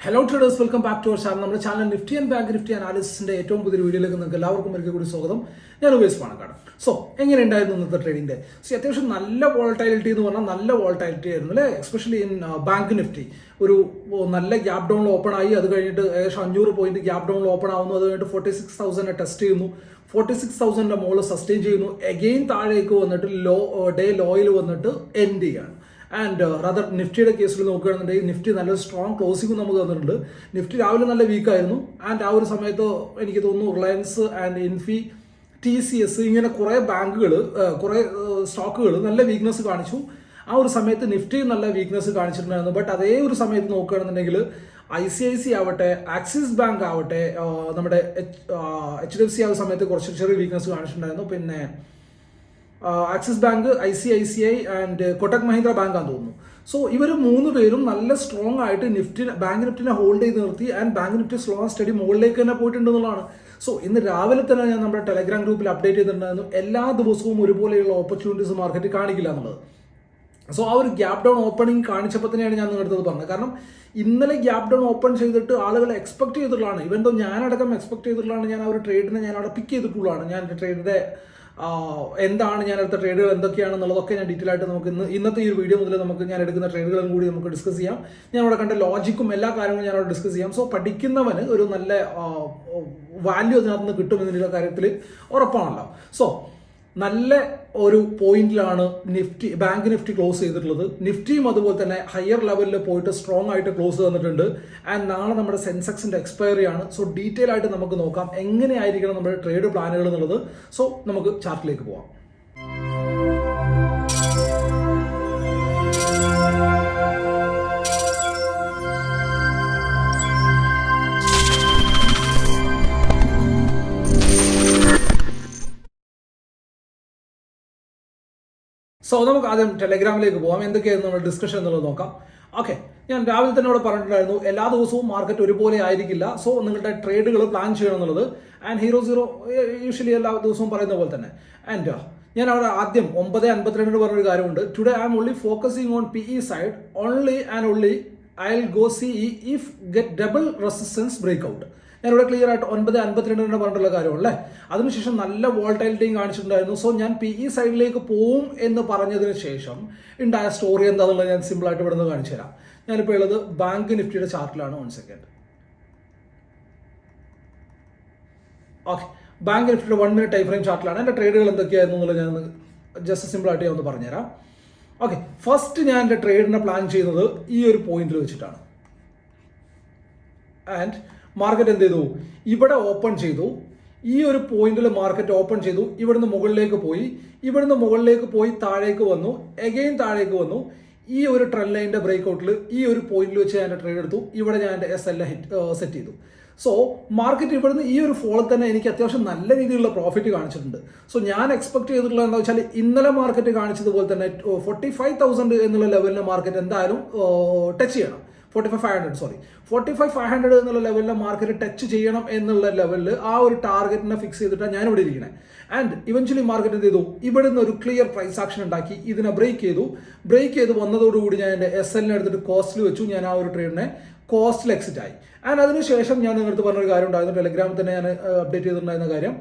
Hello traders welcome back to our channel നമ്മുടെ channel Nifty and bank Nifty അനാലിസിന്റെ ഏറ്റവും പുതിയ വീഡിയോയിലേക്ക് നിങ്ങൾക്ക് എല്ലാവർക്കും ഒരിക്കൽ കൂടി സ്വാഗതം. ഞാൻ ഉപയോഗിച്ച് പാണക്കാട് സോ എങ്ങനെ ഉണ്ടായിരുന്നു ഇന്നത്തെ ട്രേഡിംഗ് സോ അത്യാവശ്യം നല്ല വോൾട്ടാലിറ്റി എന്ന് പറഞ്ഞാൽ നല്ല വോൾട്ടാലിറ്റി ആയിരുന്നു അല്ലേ? എസ്പെഷ്യലി ഇൻ ബാങ്ക് നിഫ്റ്റി ഒരു നല്ല ഗ്യാപ് ഡൗൺ ഓപ്പൺ ആയി. അത് കഴിഞ്ഞിട്ട് ഏകദേശം അഞ്ഞൂറ് പോയിന്റ് ഗ്യാപ് ഡൗൺ ഓപ്പൺ ആവുന്നു. അത് കഴിഞ്ഞിട്ട് ഫോർട്ടി സിക്സ് തൗസൻഡ് ടെസ്റ്റ് ചെയ്യുന്നു. ഫോർട്ടി സിക്സ് തൗസൻഡിന്റെ മുകളിൽ സസ്റ്റെയിൻ ചെയ്യുന്നു. എഗെയിൻ താഴേക്ക് വന്നിട്ട് ലോ ഡേ ലോയിൽ വന്നിട്ട് എൻഡ് ചെയ്യാണ് ആൻഡ് റദർ നിഫ്റ്റിയുടെ കേസിൽ നോക്കുകയാണെന്നുണ്ടെങ്കിൽ നിഫ്റ്റി നല്ല സ്ട്രോങ് ക്ലോസിംഗ് നമുക്ക് തന്നിട്ടുണ്ട്. നിഫ്റ്റി രാവിലെ നല്ല വീക്കായിരുന്നു ആൻഡ് ആ ഒരു സമയത്ത് എനിക്ക് തോന്നുന്നു Reliance and Infy T C S ഇങ്ങനെ കുറേ ബാങ്കുകൾ കുറേ സ്റ്റോക്കുകൾ നല്ല വീക്ക്നെസ് കാണിച്ചു. ആ ഒരു സമയത്ത് നിഫ്റ്റി നല്ല വീക്ക്നെസ് കാണിച്ചിട്ടുണ്ടായിരുന്നു. ബട്ട് അതേ ഒരു സമയത്ത് നോക്കുകയാണെന്നുണ്ടെങ്കിൽ ഐ സി ഐ സി ആവട്ടെ ആക്സിസ് ബാങ്ക് ആവട്ടെ നമ്മുടെ എച്ച് ഡി എഫ് സി ആ സമയത്ത് കുറച്ച് ചെറിയ വീക്ക്നെസ് കാണിച്ചിട്ടുണ്ടായിരുന്നു. പിന്നെ Axis bank I C I C I and Kotak Mahindra bank ആണെന്ന് തോന്നുന്നു. സോ ഇവർ മൂന്ന് പേരും നല്ല സ്ട്രോങ് ആയിട്ട് നിഫ്റ്റി ബാങ്ക് നിഫ്റ്റിനെ ഹോൾഡ് ചെയ്ത് നിർത്തി and bank Nifty slow steady മുകളിലേക്ക് തന്നെ പോയിട്ടുണ്ട് എന്നുള്ളതാണ് സോ ഇന്ന് രാവിലെ തന്നെ ഞാൻ നമ്മുടെ ടെലഗ്രാം ഗ്രൂപ്പിൽ അപ്ഡേറ്റ് ചെയ്തിട്ടുണ്ടായിരുന്നു. എല്ലാ ദിവസവും ഒരുപോലെയുള്ള ഓപ്പർച്യൂണിറ്റീസ് മാർക്കറ്റ് കാണിക്കില്ല എന്നുള്ളത്. സോ ആ ഒരു ഗ്യാപ് ഡൗൺ ഓപ്പണിംഗ് കാണിച്ചപ്പോൾ തന്നെയാണ് ഞാൻ നിങ്ങളുടെ പറഞ്ഞത്. കാരണം ഇന്നലെ ഗ്യാപ് ഡൗൺ ഓപ്പൺ ചെയ്തിട്ട് ആളുകൾ എക്സ്പെക്ട് ചെയ്തിട്ടുള്ളതാണ്. ഇവൻ എന്തോ ഞാനടക്കം എക്സ്പെക്ട് ചെയ്തിട്ടുള്ളതാണ് ഞാൻ ആ ഒരു ട്രേഡിനെ ഞാൻ അവിടെ പിക്ക് ചെയ്തിട്ടുള്ളതാണ്. ഞാൻ ട്രേഡിന്റെ എന്താണ് ഞാൻ എടുത്ത ട്രേഡുകൾ എന്തൊക്കെയാണെന്നുള്ളതൊക്കെ ഞാൻ ഡീറ്റെയിൽ ആയിട്ട് നമുക്ക് ഇന്ന് ഇന്നത്തെ ഈ ഒരു വീഡിയോ മുതൽ നമുക്ക് ഞാൻ എടുക്കുന്ന ട്രേഡുകളും കൂടി നമുക്ക് ഡിസ്കസ് ചെയ്യാം. ഞാൻ അവിടെ കണ്ട ലോജിക്കും എല്ലാ കാര്യങ്ങളും ഞാൻ അവിടെ ഡിസ്കസ് ചെയ്യാം. സോ പഠിക്കുന്നവന് ഒരു നല്ല വാല്യൂ അതിനകത്ത് നിന്ന് കിട്ടുമെന്നുള്ള കാര്യത്തിൽ ഉറപ്പാണല്ലോ. സോ നല്ല ഒരു പോയിന്റിലാണ് നിഫ്റ്റി ബാങ്ക് നിഫ്റ്റി ക്ലോസ് ചെയ്തിട്ടുള്ളത്. നിഫ്റ്റിയും അതുപോലെ തന്നെ ഹയർ ലെവലിൽ പോയിട്ട് സ്ട്രോങ് ആയിട്ട് ക്ലോസ് തന്നിട്ടുണ്ട്. ആൻഡ് നാളെ നമ്മുടെ സെൻസെക്സിന്റെ എക്സ്പയറി ആണ്. സോ ഡീറ്റെയിൽ ആയിട്ട് നമുക്ക് നോക്കാം. എങ്ങനെയായിരിക്കണം നമ്മുടെ ട്രേഡ് പ്ലാനുകൾ എന്നുള്ളത്. സോ നമുക്ക് ചാർട്ടിലേക്ക് പോവാം. സോ നമുക്ക് ആദ്യം ടെലഗ്രാമിലേക്ക് പോകാം എന്തൊക്കെയായിരുന്നു നമ്മൾ ഡിസ്കഷൻ എന്നുള്ളത് നോക്കാം. ഓക്കെ ഞാൻ രാവിലെ തന്നെ ഇവിടെ പറഞ്ഞിട്ടുണ്ടായിരുന്നു. എല്ലാ ദിവസവും മാർക്കറ്റ് ഒരുപോലെ ആയിരിക്കില്ല. സോ നിങ്ങളുടെ ട്രേഡുകൾ പ്ലാൻ ചെയ്യണം എന്നുള്ളത്. ആൻഡ് ഹീറോ സീറോ യൂഷ്വലി എല്ലാ ദിവസവും പറയുന്ന പോലെ തന്നെ. ആൻഡ് ഞാൻ അവിടെ ആദ്യം ഒമ്പത് അൻപത്തിരണ്ടിന് പറഞ്ഞൊരു കാര്യമുണ്ട്. Today I'm only focusing on P E side only and only I will go see if get double resistance breakout ഞാനിവിടെ ക്ലിയർ ആയിട്ട് ഒൻപത് അൻപത്തിരണ്ടിന് പറഞ്ഞിട്ടുള്ള കാര്യമല്ലേ അതിനുശേഷം നല്ല വോൾട്ടൈലിറ്റിയും കാണിച്ചിട്ടുണ്ടായിരുന്നു. സോ ഞാൻ പി ഇ സൈഡിലേക്ക് പോവും എന്ന് പറഞ്ഞതിന് ശേഷം ഉണ്ടായ സ്റ്റോറി എന്താണെന്നുള്ളത് ഞാൻ സിമ്പിൾ ആയിട്ട് ഇവിടെ നിന്ന് കാണിച്ചു തരാം. ഞാനിപ്പോൾ ഉള്ളത് ബാങ്ക് നിഫ്റ്റിയുടെ ചാർട്ടിലാണ് വൺ സെക്കൻഡ് ഓക്കെ ബാങ്ക് നിഫ്റ്റിയുടെ വൺ മിനിറ്റ് ടൈം ഫ്രെയിം ചാർട്ടിലാണ് എന്റെ ട്രേഡുകൾ എന്തൊക്കെയായിരുന്നു എന്നുള്ളത് ഞാൻ ജസ്റ്റ് സിമ്പിൾ ആയിട്ട് ഞാൻ ഒന്ന് പറഞ്ഞുതരാം. ഓക്കെ ഫസ്റ്റ് ഞാൻ എന്റെ ട്രേഡിനെ പ്ലാൻ ചെയ്യുന്നത് ഈ ഒരു പോയിന്റിൽ വെച്ചിട്ടാണ്. ആൻഡ് മാർക്കറ്റ് എന്ത് ചെയ്തു? ഇവിടെ ഓപ്പൺ ചെയ്തു. ഈ ഒരു പോയിന്റിൽ മാർക്കറ്റ് ഓപ്പൺ ചെയ്തു. ഇവിടുന്ന് മുകളിലേക്ക് പോയി. ഇവിടുന്ന് മുകളിലേക്ക് പോയി താഴേക്ക് വന്നു. എഗെയിൻ താഴേക്ക് വന്നു. ഈ ഒരു ട്രെൻഡ് ലൈനിന്റെ ബ്രേക്ക്ഔട്ടിൽ ഈ ഒരു പോയിന്റിൽ വെച്ച് ഞാൻ ട്രേഡ് എടുത്തു. ഇവിടെ ഞാൻ എന്റെ എസ് എൽ ഹിറ്റ് സെറ്റ് ചെയ്തു. സോ മാർക്കറ്റ് ഇവിടുന്ന് ഈ ഒരു ഫോളിൽ തന്നെ എനിക്ക് അത്യാവശ്യം നല്ല രീതിയിലുള്ള പ്രോഫിറ്റ് കാണിച്ചിട്ടുണ്ട്. സോ ഞാൻ എക്സ്പെക്ട് ചെയ്തിട്ടുള്ള എന്താ വെച്ചാൽ ഇന്നലെ മാർക്കറ്റ് കാണിച്ചതുപോലെ തന്നെ ഫോർട്ടി ഫൈവ് തൗസൻഡ് എന്നുള്ള ലെവലിലെ മാർക്കറ്റ് എന്തായാലും ടച്ച് ചെയ്യണം. Forty five five hundred sorry forty five five hundred എന്നുള്ള ലെവലിലെ മാർക്കറ്റ് ടച്ച് ചെയ്യണം എന്നുള്ള ലെവലിൽ ആ ഒരു ടാർഗറ്റിനെ ഫിക്സ് ചെയ്തിട്ടാണ് ഞാൻ ഇവിടെ ഇരിക്കുന്നത് ആൻഡ് ഇവൻച്വലി മാർക്കറ്റ് എന്ത് ചെയ്തു? നിന്ന് ഒരു ക്ലിയർ പ്രൈസ് ആക്ഷൻ ഉണ്ടാക്കി. ഇതിനെ ബ്രേക്ക് ചെയ്തു. ബ്രേക്ക് ചെയ്ത് വന്നതോടുകൂടി ഞാൻ എന്റെ എസ് എല്ലിനെ എടുത്തിട്ട് കോസ്റ്റിൽ വെച്ചു. ഞാൻ ആ ഒരു ട്രേഡിനെ കോസ്റ്റിൽ എക്സിറ്റ് ആയി. ആൻഡ് അതിനുശേഷം ഞാൻ നിങ്ങളുടെ പറഞ്ഞൊരു കാര്യം ഉണ്ടായിരുന്നു. ടെലിഗ്രാമിൽ തന്നെ ഞാൻ അപ്ഡേറ്റ് ചെയ്തിട്ടുണ്ടായിരുന്ന കാര്യം.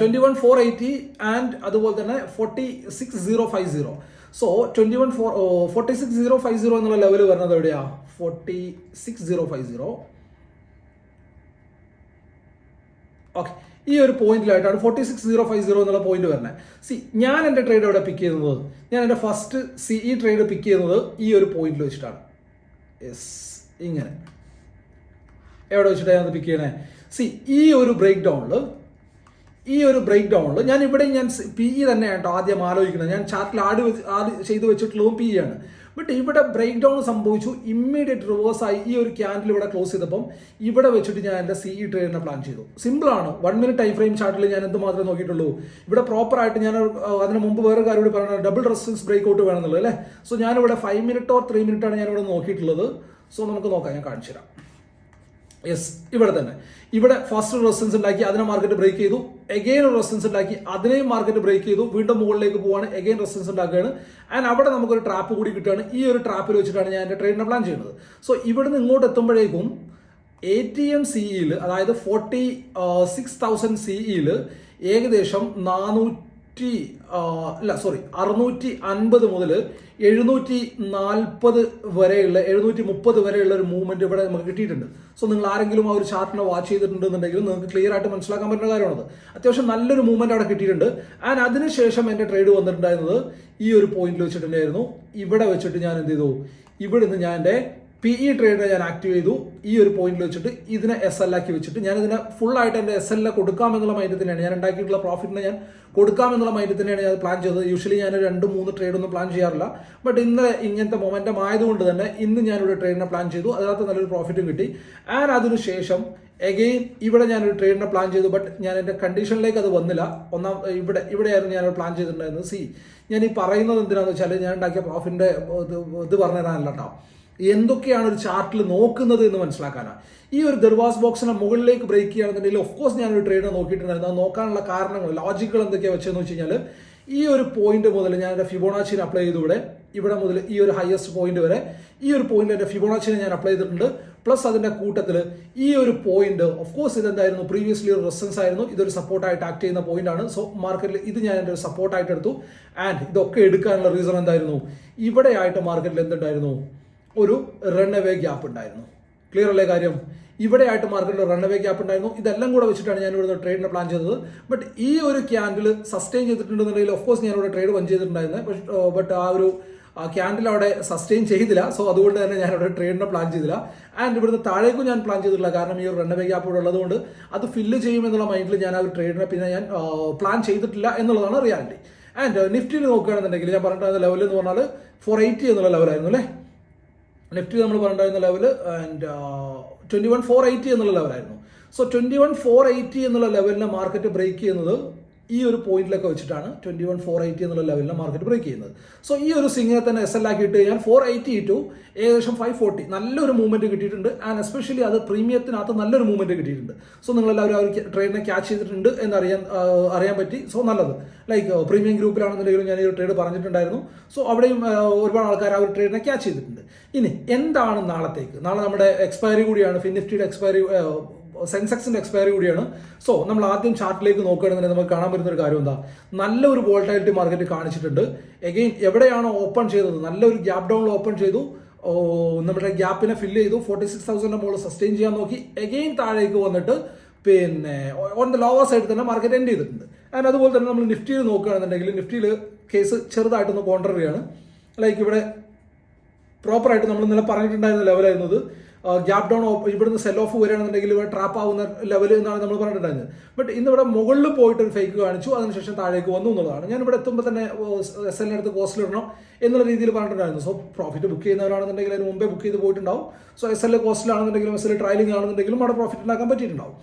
Twenty one four eighty and അതുപോലെ തന്നെ forty six zero five zero so twenty one four forty six zero five zero എന്നുള്ള ലെവൽ വരുന്നത് എവിടെയാ? Forty six zero five zero okay ഈ ഒരു പോയിന്റിലായിട്ടാണ് forty six zero five zero എന്നുള്ള point വരുന്നത്. C ഞാൻ എന്റെ ട്രേഡ് എവിടെ പിക്ക് ചെയ്യുന്നത്? ഞാൻ എന്റെ ഫസ്റ്റ് സി ഈ ട്രേഡ് പിക്ക് ചെയ്യുന്നത് ഈ ഒരു പോയിന്റിൽ വെച്ചിട്ടാണ്. യെസ് ഇങ്ങനെ. എവിടെ വെച്ചിട്ടാണ് ഞാൻ പിക്ക് ചെയ്യണേ? സി ഈ ഒരു ബ്രേക്ക് ഡൗണിൽ ഈ ഒരു ബ്രേക്ക് ഡൗണിൽ ഞാൻ ഇവിടെ ഞാൻ പി ഇ തന്നെ കേട്ടോ ആദ്യം ആലോചിക്കുന്നത്. ഞാൻ ചാർട്ടിൽ ആഡ് ആഡ് ചെയ്ത് വെച്ചിട്ടുള്ളതും പി ആണ്. ബട്ട് ഇവിടെ ബ്രേക്ക് ഡൗൺ സംഭവിച്ചു. ഇമ്മീഡിയറ്റ് റിവേഴ്സ് ആയി ഈ ഒരു ക്യാൻഡിൽ ഇവിടെ ക്ലോസ് ചെയ്തപ്പം ഇവിടെ വെച്ചിട്ട് ഞാൻ എന്റെ സി ഇ ട്രേഡിനെ പ്ലാൻ ചെയ്തു. സിമ്പിൾ ആണ്. വൺ മിനിറ്റ് ടൈം ഫ്രെയിം ചാർട്ടിൽ ഞാൻ എന്ത് മാത്രമേ നോക്കിയിട്ടുള്ളൂ. ഇവിടെ പ്രോപ്പർ ആയിട്ട് ഞാൻ അതിന് മുമ്പ് വേറെ കാര്യം കൂടി പറഞ്ഞത് ഡബിൾ റെസിസ്റ്റൻസ് ബ്രേക്ക് ഔട്ട് വേണമെന്നുള്ളത് അല്ലേ? സോ ഞാനിവിടെ five minute or three minute ആണ് ഞാൻ ഇവിടെ നോക്കിയിട്ടുള്ളത്. സോ നമുക്ക് നോക്കാം. ഞാൻ കാണിച്ചു തരാം യെസ് ഇവിടെ തന്നെ. ഇവിടെ ഫസ്റ്റ് റെസിസ്റ്റൻസ് ഉണ്ടാക്കി അതിനെ മാർക്കറ്റ് ബ്രേക്ക് ചെയ്തു. എഗെയിൻ റെസിസ്റ്റൻസ് ഉണ്ടാക്കി അതിനെയും മാർക്കറ്റ് ബ്രേക്ക് ചെയ്തു. വീണ്ടും മുകളിലേക്ക് പോവാണ് എഗെയിൻ റെസിസ്റ്റൻസ് ഉണ്ടാക്കുകയാണ്. ആൻഡ് അവിടെ നമുക്കൊരു ട്രാപ്പ് കൂടി കിട്ടുകയാണ്. ഈ ഒരു ട്രാപ്പിൽ വെച്ചിട്ടാണ് ഞാൻ എന്റെ ട്രേഡിനെ പ്ലാൻ ചെയ്യുന്നത്. സോ ഇവിടുന്ന് ഇങ്ങോട്ട് എത്തുമ്പോഴേക്കും എ ടി എം സിഇയിൽ അതായത് ഫോർട്ടി സിക്സ് തൗസൻഡ് സിഇയിൽ ഏകദേശം നാനൂറ്റി അല്ല സോറി അറുന്നൂറ്റി അൻപത് മുതൽ എഴുന്നൂറ്റി നാൽപ്പത് വരെയുള്ള എഴുന്നൂറ്റി മുപ്പത് വരെയുള്ള ഒരു മൂവ്മെന്റ് ഇവിടെ നമുക്ക് കിട്ടിയിട്ടുണ്ട്. സോ നിങ്ങൾ ആരെങ്കിലും ആ ഒരു ചാർട്ടിനെ വാച്ച് ചെയ്തിട്ടുണ്ടെന്നുണ്ടെങ്കിൽ നിങ്ങൾക്ക് ക്ലിയർ ആയിട്ട് മനസ്സിലാക്കാൻ പറ്റുന്ന കാര്യമാണത്. അത്യാവശ്യം നല്ലൊരു മൂവ്മെന്റ് അവിടെ കിട്ടിയിട്ടുണ്ട്. ആൻഡ് അതിനുശേഷം എന്റെ ട്രേഡ് വന്നിട്ടുണ്ടായിരുന്നത് ഈ ഒരു പോയിന്റിൽ വെച്ചിട്ടുണ്ടായിരുന്നു. ഇവിടെ വെച്ചിട്ട് ഞാൻ എന്ത് ചെയ്തു? ഇവിടുന്ന് ഞാൻ എന്റെ പി ഇ ട്രേഡിനെ ഞാൻ ആക്റ്റീവ് ചെയ്തു. ഈ ഒരു പോയിന്റിൽ വെച്ചിട്ട് ഇതിനെ എസ് എൽ ആക്കി വെച്ചിട്ട് ഞാൻ ഇതിനെ ഫുൾ ആയിട്ട് എന്റെ എസ് എൽ കൊടുക്കാം എന്നുള്ള മൈൻഡ് തന്നെയാണ്. ഞാൻ ഉണ്ടാക്കിയിട്ടുള്ള പ്രോഫിറ്റിനെ ഞാൻ കൊടുക്കാം എന്നുള്ള മൈൻഡ് തന്നെയാണ് ഞാൻ പ്ലാൻ ചെയ്തത്. യൂഷ്വലി ഞാൻ രണ്ട് മൂന്ന് ട്രേഡ് ഒന്നും പ്ലാൻ ചെയ്യാറില്ല. ബട്ട് ഇന്ന് ഇങ്ങനത്തെ മൊമെന്റം ആയതുകൊണ്ട് തന്നെ ഇന്ന് ഞാനൊരു ട്രേഡിനെ പ്ലാൻ ചെയ്തു. അതിനകത്ത് നല്ലൊരു പ്രോഫിറ്റും കിട്ടി. ആൻഡ് അതിനുശേഷം എഗെയിൻ ഇവിടെ ഞാനൊരു ട്രേഡിനെ പ്ലാൻ ചെയ്തു. ബട്ട് ഞാൻ എന്റെ കണ്ടീഷനിലേക്ക് അത് വന്നില്ല. ഒന്നാം ഇവിടെ ഇവിടെയായിരുന്നു ഞാനൊരു പ്ലാൻ ചെയ്തിട്ടുണ്ടായിരുന്നത്. സി ഞാൻ ഈ പറയുന്നത് എന്തിനാണെന്ന് വെച്ചാൽ ഞാൻ ഉണ്ടാക്കിയ പ്രോഫിറ്റിന്റെ ഇത് ഇത് പറഞ്ഞു തരാനല്ല കേട്ടോ എന്തൊക്കെയാണ് ഒരു ചാർട്ടിൽ നോക്കുന്നത് എന്ന് മനസ്സിലാക്കാനാണ്. ഈ ഒരു ദർവാസ് ബോക്സിനെ മുകളിലേക്ക് ബ്രേക്ക് ചെയ്യുകയാണെന്നുണ്ടെങ്കിൽ ഓഫ് കോഴ്സ് ഞാനൊരു ട്രേഡ് നോക്കിയിട്ടുണ്ടായിരുന്നു. അത് നോക്കാനുള്ള കാരണങ്ങൾ ലോജിക്കുകൾ എന്തൊക്കെയാണ് വെച്ചതെന്ന് വെച്ച് കഴിഞ്ഞാൽ ഈ ഒരു പോയിന്റ് മുതൽ ഞാൻ എന്റെ ഫിബോണാച്ചിനെ അപ്ലൈ ചെയ്തൂടെ ഇവിടെ മുതൽ ഈ ഒരു ഹയസ്റ്റ് പോയിന്റ് വരെ ഈ ഒരു പോയിന്റ് എന്റെ ഫിബോണാച്ചിനെ ഞാൻ അപ്ലൈ ചെയ്തിട്ടുണ്ട്. പ്ലസ് അതിന്റെ കൂട്ടത്തിൽ ഈ ഒരു പോയിന്റ് ഓഫ് കോഴ്സ് ഇതെന്തായിരുന്നു? പ്രീവിയസ്ലി ഒരു റെസൻസ് ആയിരുന്നു. ഇതൊരു സപ്പോർട്ടായിട്ട് ആക്ട് ചെയ്യുന്ന പോയിന്റ് ആണ്. സോ മാർക്കറ്റിൽ ഇത് ഞാൻ എന്റെ ഒരു സപ്പോർട്ടായിട്ട് എടുത്തു. ആൻഡ് ഇതൊക്കെ എടുക്കാനുള്ള റീസൺ എന്തായിരുന്നു? ഇവിടെ ആയിട്ട് മാർക്കറ്റിൽ എന്തുണ്ടായിരുന്നു? ഒരു റൺ ഗ്യാപ്പ് ഉണ്ടായിരുന്നു. ക്ലിയർ അല്ലേ കാര്യം? ഇവിടെ ആയിട്ട് മാർക്കറ്റിൽ റൺ ഗ്യാപ്പ് ഉണ്ടായിരുന്നു. ഇതെല്ലാം കൂടെ വെച്ചിട്ടാണ് ഞാൻ ഇവിടുന്ന് ട്രേഡിനെ പ്ലാൻ ചെയ്തത്. ബട്ട് ഈ ഒരു ക്യാൻഡിൽ സസ്റ്റെയിൻ ചെയ്തിട്ടുണ്ടെന്നുണ്ടെങ്കിൽ ഓഫ് കോഴ്സ് ഞാൻ ഇവിടെ ട്രേഡ് വൺ ചെയ്തിട്ടുണ്ടായിരുന്നു. ബട്ട് ആ ഒരു ക്യാൻഡിൽ അവിടെ സസ്റ്റെയിൻ ചെയ്തില്ല. സോ അതുകൊണ്ട് തന്നെ ഞാൻ അവിടെ ട്രേഡിനെ പ്ലാൻ ചെയ്തില്ല. ആൻഡ് ഇവിടുന്ന് താഴേക്കും ഞാൻ പ്ലാൻ ചെയ്തിട്ടില്ല. കാരണം ഈ ഒരു റണ്ണവേ ഗ്യാപ്പ് ഇവിടെ ഉള്ളതുകൊണ്ട് അത് ഫില്ല് ചെയ്യുമെന്നുള്ള മൈൻഡിൽ ഞാൻ ആ ഒരു ട്രേഡിനെ പിന്നെ ഞാൻ പ്ലാൻ ചെയ്തിട്ടില്ല എന്നുള്ളതാണ് റിയാലിറ്റി ആൻഡ് നിഫ്റ്റിയിൽ നോക്കുകയാണെന്നുണ്ടെങ്കിൽ ഞാൻ പറഞ്ഞിട്ടുള്ള ലെവൽ എന്ന് പറഞ്ഞാൽ ഫോർ എയ്റ്റി എന്നുള്ള ലെവലായിരുന്നു അല്ലേ? നിഫ്റ്റി നമ്മൾ പറഞ്ഞിരുന്ന level and twenty one four eighty എന്നുള്ള ലെവലായിരുന്നു so twenty one four eighty എന്നുള്ള ലെവലിനെ മാർക്കറ്റ് ബ്രേക്ക് ചെയ്യുന്നത് ഈ ഒരു പോയിന്റിലൊക്കെ വെച്ചിട്ടാണ് ട്വന്റി വൺ ഫോർ എയ്റ്റി എന്നുള്ള ലെവലിൽ മാർക്കറ്റ് ബ്രേക്ക് ചെയ്യുന്നത്. സോ ഈ ഒരു സിംഗിനെ തന്നെ എസ് എൽ ആക്കി ഇട്ട് കഴിഞ്ഞാൽ ഫോർ എയ്റ്റി ടു ഏകദേശം ഫൈവ് ഫോർട്ടി നല്ലൊരു മൂവ്മെന്റ് കിട്ടിയിട്ടുണ്ട്. ആൻഡ് എസ്പെഷ്യലി അത് പ്രീമിയത്തിനകത്ത് നല്ലൊരു മൂവ്മെന്റ് കിട്ടിയിട്ടുണ്ട്. സോ നിങ്ങളെല്ലാവരും ആ ഒരു ട്രേഡിനെ ക്യാച്ച് ചെയ്തിട്ടുണ്ട് എന്നറിയാൻ അറിയാൻ പറ്റി. സോ നല്ലത്. ലൈക്ക് പ്രീമിയം ഗ്രൂപ്പിലാണെന്നുണ്ടെങ്കിലും ഞാൻ ഈ ഒരു ട്രേഡ് പറഞ്ഞിട്ടുണ്ടായിരുന്നു. സോ അവിടെയും ഒരുപാട് ആൾക്കാർ ആ ഒരു ട്രേഡിനെ ക്യാച്ച് ചെയ്തിട്ടുണ്ട്. ഇനി എന്താണ് നാളത്തേക്ക്? നാളെ നമ്മുടെ എക്സ്പയറി കൂടിയാണ്. ഫിനിഫ്റ്റിയുടെ എക്സ്പയറി സെൻസെക്സിന്റെ എക്സ്പയറി കൂടിയാണ്. സോ നമ്മൾ ആദ്യം ചാർട്ടിലേക്ക് നോക്കുകയാണെന്നുണ്ടെങ്കിൽ നമുക്ക് കാണാൻ പറ്റുന്ന ഒരു കാര്യം എന്താ? നല്ലൊരു വോൾട്ടാലിറ്റി മാർക്കറ്റ് കാണിച്ചിട്ടുണ്ട്. എഗെയിൻ എവിടെയാണോ ഓപ്പൺ ചെയ്തത്? നല്ലൊരു ഗ്യാപ് ഡൗൺ ഓപ്പൺ ചെയ്തു. നമ്മുടെ ഗ്യാപ്പിനെ ഫില്ല് ചെയ്തു. ഫോർട്ടി സിക്സ് തൗസൻഡിന്റെ മുകളിൽ സസ്റ്റെയിൻ ചെയ്യാൻ നോക്കി. എഗെയിൻ താഴേക്ക് വന്നിട്ട് പിന്നെ ഓൺ ദ ലോവർ സൈഡ് തന്നെ മാർക്കറ്റ് എൻഡ് ചെയ്തിട്ടുണ്ട്. ആൻഡ് അതുപോലെ തന്നെ നമ്മൾ നിഫ്റ്റിയിൽ നോക്കുകയാണെന്നുണ്ടെങ്കിൽ നിഫ്റ്റിയിൽ കേസ് ചെറുതായിട്ടൊന്ന് കോൺട്രറിയാണ് ലൈക്ക് ഇവിടെ പ്രോപ്പറായിട്ട് നമ്മൾ ഇന്നലെ പറഞ്ഞിട്ടുണ്ടായിരുന്ന ലെവലായിരുന്നത് ഗ്യാപ് ഡൗൺ ഇവിടുന്ന് സെൽ ഓഫ് വരികയാണെന്നുണ്ടെങ്കിൽ ഇവിടെ ട്രാപ്പ് ആവുന്ന ലെവൽ എന്നാണ് നമ്മൾ പറഞ്ഞിട്ടുണ്ടായിരുന്നത്. ബട്ട് ഇന്ന് ഇവിടെ മുകളിൽ പോയിട്ട് ഒരു ഫേക്ക് കാണിച്ചു അതിനുശേഷം താഴേക്ക് വന്നു എന്നുള്ളതാണ്. ഞാൻ ഇവിടെ എത്തുമ്പോൾ തന്നെ എസ് എല്ലിന് അടുത്ത് കോസ്റ്റിൽ ഇടണം എന്നുള്ള രീതിയിൽ പറഞ്ഞിട്ടുണ്ടായിരുന്നു. സോ പ്രോഫിറ്റ് ബുക്ക് ചെയ്യുന്നവരാണെന്നുണ്ടെങ്കിൽ അതിന് മുമ്പേ ബുക്ക് ചെയ്ത് പോയിട്ടുണ്ടാവും. സോ എസ് എൽ കോസ്റ്റിലാണെന്നുണ്ടെങ്കിലും എസ് എൽ ട്രയലിംഗ് ആണെന്നുണ്ടെങ്കിലും അവിടെ പ്രോഫിറ്റ് ഉണ്ടാക്കാൻ പറ്റിയിട്ടുണ്ടാവും.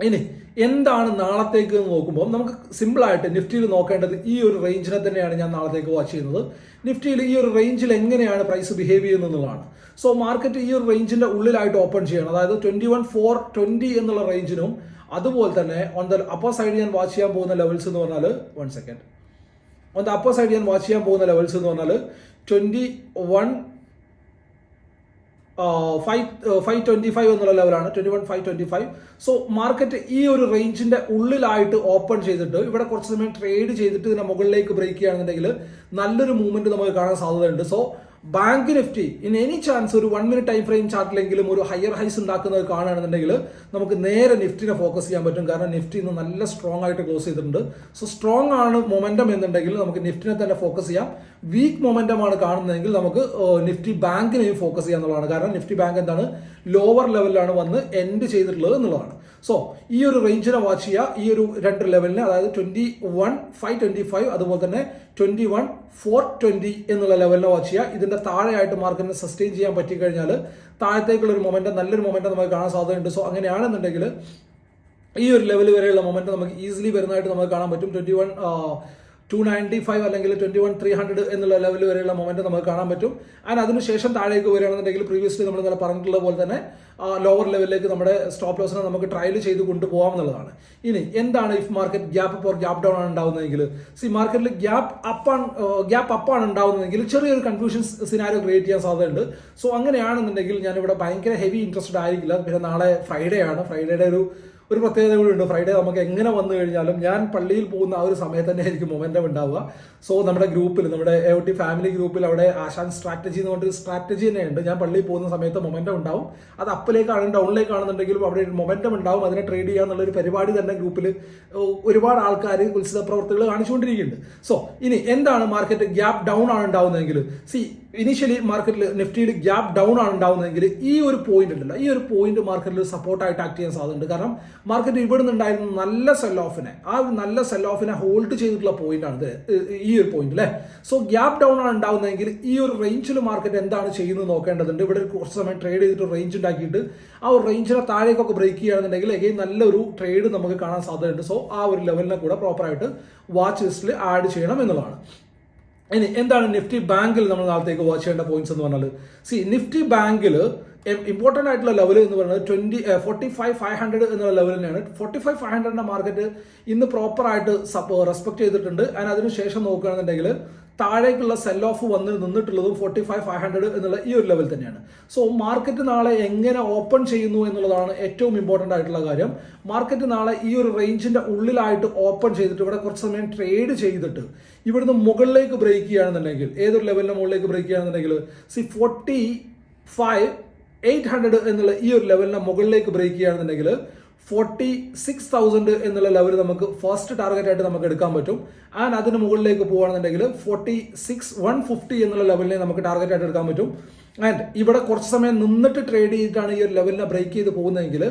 ഇനി എന്താണ് നാളത്തേക്ക് നോക്കുമ്പോൾ നമുക്ക് സിമ്പിളായിട്ട് നിഫ്റ്റിയിൽ നോക്കേണ്ടത് ഈ ഒരു റേഞ്ചിനെ തന്നെയാണ് ഞാൻ നാളത്തേക്ക് വാച്ച് ചെയ്യുന്നത്. നിഫ്റ്റിയിൽ ഈ ഒരു റേഞ്ചിൽ എങ്ങനെയാണ് പ്രൈസ് ബിഹേവ് ചെയ്യുന്നത് എന്നുള്ളതാണ്. സോ മാർക്കറ്റ് ഈ ഒരു റേഞ്ചിന്റെ ഉള്ളിലായിട്ട് ഓപ്പൺ ചെയ്യണം. അതായത് ട്വന്റി വൺ ഫോർ ട്വന്റി എന്നുള്ള റേഞ്ചിനും അതുപോലെ തന്നെ ഓൺ ദ അപ്പർ സൈഡ് ഞാൻ വാച്ച് ചെയ്യാൻ പോകുന്ന ലെവൽസ് എന്ന് പറഞ്ഞാൽ one second on the upper side ഞാൻ വാച്ച് ചെയ്യാൻ പോകുന്ന ലെവൽസ് എന്ന് പറഞ്ഞാൽ twenty one five five twenty five എന്നുള്ള ലെവലാണ് twenty one five twenty five so market ഈ ഒരു റേഞ്ചിന്റെ ഉള്ളിലായിട്ട് ഓപ്പൺ ചെയ്തിട്ട് ഇവിടെ കുറച്ച് സമയം ട്രേഡ് ചെയ്തിട്ട് ഇതിനെ മുകളിലേക്ക് ബ്രേക്ക് ചെയ്യുകയാണെന്നുണ്ടെങ്കിൽ നല്ലൊരു മൂവ്മെന്റ് നമുക്ക് കാണാൻ സാധ്യതയുണ്ട്. So bank Nifty in any chance ഒരു വൺ മിനിറ്റ് ടൈം ഫ്രെയിം ചാർട്ടിലെങ്കിലും ഒരു ഹയർ ഹൈസ് ഉണ്ടാക്കുന്നത് കാണുകയാണെന്നുണ്ടെങ്കിൽ നമുക്ക് നേരെ നിഫ്റ്റിനെ ഫോക്കസ് ചെയ്യാൻ പറ്റും. കാരണം നിഫ്റ്റി ഇന്ന് നല്ല സ്ട്രോങ് ആയിട്ട് ക്ലോസ് ചെയ്തിട്ടുണ്ട്. സോ സ്ട്രോങ് ആണ് മൊമെന്റം എന്നുണ്ടെങ്കിൽ നമുക്ക് നിഫ്റ്റിനെ തന്നെ ഫോക്കസ് ചെയ്യാം. വീക്ക് മൊമെന്റം ആണ് കാണുന്നതെങ്കിൽ നമുക്ക് നിഫ്റ്റി ബാങ്കിനെയും ഫോക്കസ് ചെയ്യാം എന്നുള്ളതാണ് കാരണം നിഫ്റ്റി ബാങ്ക് എന്താണ്? ലോവർ ലെവലിലാണ് വന്ന് എൻഡ് ചെയ്തിട്ടുള്ളത് എന്നുള്ളതാണ്. സോ ഈ ഒരു റേഞ്ചിനെ വാച്ച് ചെയ്യുക. ഈ ഒരു രണ്ട് ലെവലിന് അതായത് twenty one five twenty five അതുപോലെ തന്നെ ട്വന്റി വൺ ഫോർ ട്വന്റി എന്നുള്ള ലെവലിനെ വാച്ച് ചെയ്യുക. ഇതിന്റെ താഴെയായിട്ട് മാർക്കറ്റിനെ സസ്റ്റെയിൻ ചെയ്യാൻ പറ്റിക്കഴിഞ്ഞാൽ താഴത്തേക്കുള്ള ഒരു മൊമെന്റ് നല്ലൊരു മൊമെന്റ് നമുക്ക് കാണാൻ സാധ്യതയുണ്ട്. സോ അങ്ങനെയാണെന്നുണ്ടെങ്കിൽ ഈ ഒരു ലെവൽ വരെയുള്ള മൊമെന്റ് നമുക്ക് ഈസിലി വരുന്നതായിട്ട് നമുക്ക് കാണാൻ പറ്റും. Twenty one two ninety five അല്ലെങ്കിൽ ട്വന്റി വൺ ത്രീ ഹൺഡ്രഡ് എന്നുള്ള ലെവൽ വരെയുള്ള മൊമെന്റ് നമുക്ക് കാണാൻ പറ്റും. ആൻഡ് അതിനുശേഷം താഴേക്ക് വരികയാണെന്നുണ്ടെങ്കിൽ പ്രീവിയസ്ലി നമ്മൾ ഇന്നലെ പറഞ്ഞിട്ടുള്ള പോലെ തന്നെ ലോവർ ലെവലിലേക്ക് നമ്മുടെ സ്റ്റോപ്പ് ലോസിനെ നമുക്ക് ട്രയൽ ചെയ്ത് കൊണ്ടുപോകാം എന്നുള്ളതാണ് ഇനി എന്താണ് ഇഫ് മാർക്കറ്റ് ഗ്യാപ്പ് അപ്പോൾ ഗ്യാപ്പ് ഡൗൺ ആണ് ഉണ്ടാവുന്നതെങ്കിൽ? സി മാർക്കറ്റിൽ ഗ്യാപ്പ് അപ്പ് ആണ് ഗ്യാപ്പ് അപ്പ് ആണ് ഉണ്ടാവുന്നതെങ്കിൽ ചെറിയൊരു കൺഫ്യൂഷൻ സിനാരിയോ ക്രിയേറ്റ് ചെയ്യാൻ സാധ്യതയുണ്ട്. സോ അങ്ങനെയാണെന്നുണ്ടെങ്കിൽ ഞാനിവിടെ ഭയങ്കര ഹെവി ഇൻട്രസ്റ്റഡ് ആയിരിക്കില്ല. പിന്നെ നാളെ ഫ്രൈഡേ ആണ്. ഫ്രൈഡേയുടെ ഒരു ഒരു പ്രത്യേകത കൂടി ഉണ്ട്. ഫ്രൈഡേ നമുക്ക് എങ്ങനെ വന്നു കഴിഞ്ഞാലും ഞാൻ പള്ളിയിൽ പോകുന്ന ആ ഒരു സമയത്ത് തന്നെ ആയിരിക്കും മൊമെന്റം ഉണ്ടാവുക. സോ നമ്മുടെ ഗ്രൂപ്പിൽ നമ്മുടെ എ ഒ ടി ഫാമിലി ഗ്രൂപ്പിൽ അവിടെ ആശാൻ സ്ട്രാറ്റജി എന്ന് പറഞ്ഞൊരു സ്ട്രാറ്റജി തന്നെയുണ്ട് ഞാൻ പള്ളിയിൽ പോകുന്ന സമയത്ത് മൊമെന്റം ഉണ്ടാവും. അത് അപ്പിലേക്കാണ് ഡൗണിലേക്കാണെന്നുണ്ടെങ്കിലും അവിടെ മൊമെന്റം ഉണ്ടാവും. അതിനെ ട്രേഡ് ചെയ്യുക എന്നുള്ളൊരു പരിപാടി തന്നെ ഗ്രൂപ്പിൽ ഒരുപാട് ആൾക്കാർ ഉത്സവ പ്രവർത്തികൾ കാണിച്ചുകൊണ്ടിരിക്കുന്നുണ്ട്. സോ ഇനി എന്താണ് മാർക്കറ്റ് ഗ്യാപ്പ് ഡൗൺ ആണ് ഉണ്ടാവുന്നതെങ്കിൽ? സി ഇനീഷ്യലി മാർക്കറ്റിൽ നിഫ്റ്റിയിൽ ഗ്യാപ്പ് ഡൗൺ ആണ് ഉണ്ടാവുന്നതെങ്കിൽ ഈ ഒരു പോയിന്റ് ഉണ്ടല്ലോ. ഈ ഒരു പോയിന്റ് മാർക്കറ്റിൽ സപ്പോർട്ടായിട്ട് ആക്ട് ചെയ്യാൻ സാധ്യതയുണ്ട്. കാരണം മാർക്കറ്റ് ഇവിടെ നിന്നുണ്ടായിരുന്ന നല്ല സെൽ ഓഫിനെ ആ നല്ല സെൽ ഓഫിനെ ഹോൾഡ് ചെയ്തിട്ടുള്ള പോയിന്റാണ് ഈ ഒരു പോയിന്റ് അല്ലേ? സോ ഗ്യാപ്പ് ഡൗൺ ആണ് ഉണ്ടാവുന്നതെങ്കിൽ ഈ ഒരു റേഞ്ചിൽ മാർക്കറ്റ് എന്താണ് ചെയ്യുന്നത് നോക്കേണ്ടതുണ്ട്. ഇവിടെ കുറച്ച് സമയം ട്രേഡ് ചെയ്തിട്ട് റേഞ്ച് ഉണ്ടാക്കിയിട്ട് ആ ഒരു റേഞ്ചിനെ താഴേക്കൊക്കെ ബ്രേക്ക് ചെയ്യുകയാണെന്നുണ്ടെങ്കിൽ എഗെയിൻ നല്ലൊരു ട്രേഡ് നമുക്ക് കാണാൻ സാധ്യതയുണ്ട്. സോ ആ ഒരു ലെവലിനെ കൂടെ പ്രോപ്പറായിട്ട് വാച്ച് ലിസ്റ്റിൽ ആഡ് ചെയ്യണം എന്നുള്ളതാണ്. ഇനി എന്താണ് നിഫ്റ്റി ബാങ്കിൽ നമ്മൾ നാളത്തേക്ക് വാച്ച് ചെയ്യേണ്ട പോയിന്റ്സ് എന്ന് പറഞ്ഞാൽ സി നിഫ്റ്റി ബാങ്കിൽ ഇമ്പോർട്ടന്റ് ആയിട്ടുള്ള ലെവൽ എന്ന് പറയുന്നത് twenty forty five five hundred എന്നുള്ള ലെവൽ തന്നെയാണ്. ഫോർട്ടി ഫൈവ് ഫൈവ് ഹൺഡ്രഡിന്റെ മാർക്കറ്റ് ഇന്ന് പ്രോപ്പറായിട്ട് റെസ്പെക്ട് ചെയ്തിട്ടുണ്ട്. ആൻഡ് അതിനുശേഷം നോക്കുകയാണെന്നുണ്ടെങ്കിൽ താഴേക്കുള്ള സെൽ ഓഫ് വന്ന് നിന്നിട്ടുള്ളതും ഫോർട്ടി ഫൈവ് ഫൈവ് ഹൺഡ്രഡ് എന്നുള്ള ഈ ഒരു ലെവൽ തന്നെയാണ്. സോ മാർക്കറ്റ് നാളെ എങ്ങനെ ഓപ്പൺ ചെയ്യുന്നു എന്നുള്ളതാണ് ഏറ്റവും ഇമ്പോർട്ടന്റ് ആയിട്ടുള്ള കാര്യം. മാർക്കറ്റ് നാളെ ഈ ഒരു റേഞ്ചിന്റെ ഉള്ളിലായിട്ട് ഓപ്പൺ ചെയ്തിട്ട് ഇവിടെ കുറച്ച് സമയം ട്രേഡ് ചെയ്തിട്ട് ഇവിടുന്ന് മുകളിലേക്ക് ബ്രേക്ക് ചെയ്യുകയാണെന്നുണ്ടെങ്കിൽ ഏതൊരു ലെവലിന്റെ മുകളിലേക്ക് ബ്രേക്ക് ചെയ്യുകയാണെന്നുണ്ടെങ്കിൽ see forty five eight hundred എന്നുള്ള ഈ ഒരു ലെവലിനെ മുകളിലേക്ക് ബ്രേക്ക് ചെയ്യുകയാണെന്നുണ്ടെങ്കിൽ ഫോർട്ടി സിക്സ് തൗസൻഡ് എന്നുള്ള ലെവൽ നമുക്ക് ഫസ്റ്റ് ടാർഗറ്റ് ആയിട്ട് നമുക്ക് എടുക്കാൻ പറ്റും. ആൻഡ് അതിന് മുകളിലേക്ക് പോകുകയാണെന്നുണ്ടെങ്കിൽ ഫോർട്ടി സിക്സ് വൺ ഫിഫ്റ്റി എന്നുള്ള ലെവലിനെ നമുക്ക് ടാർഗറ്റ് ആയിട്ട് എടുക്കാൻ പറ്റും. ആൻഡ് ഇവിടെ കുറച്ച് സമയം നിന്നിട്ട് ട്രേഡ് ചെയ്തിട്ടാണ് ഈ ഒരു ലെവലിനെ ബ്രേക്ക് ചെയ്ത് പോകുന്നതെങ്കിൽ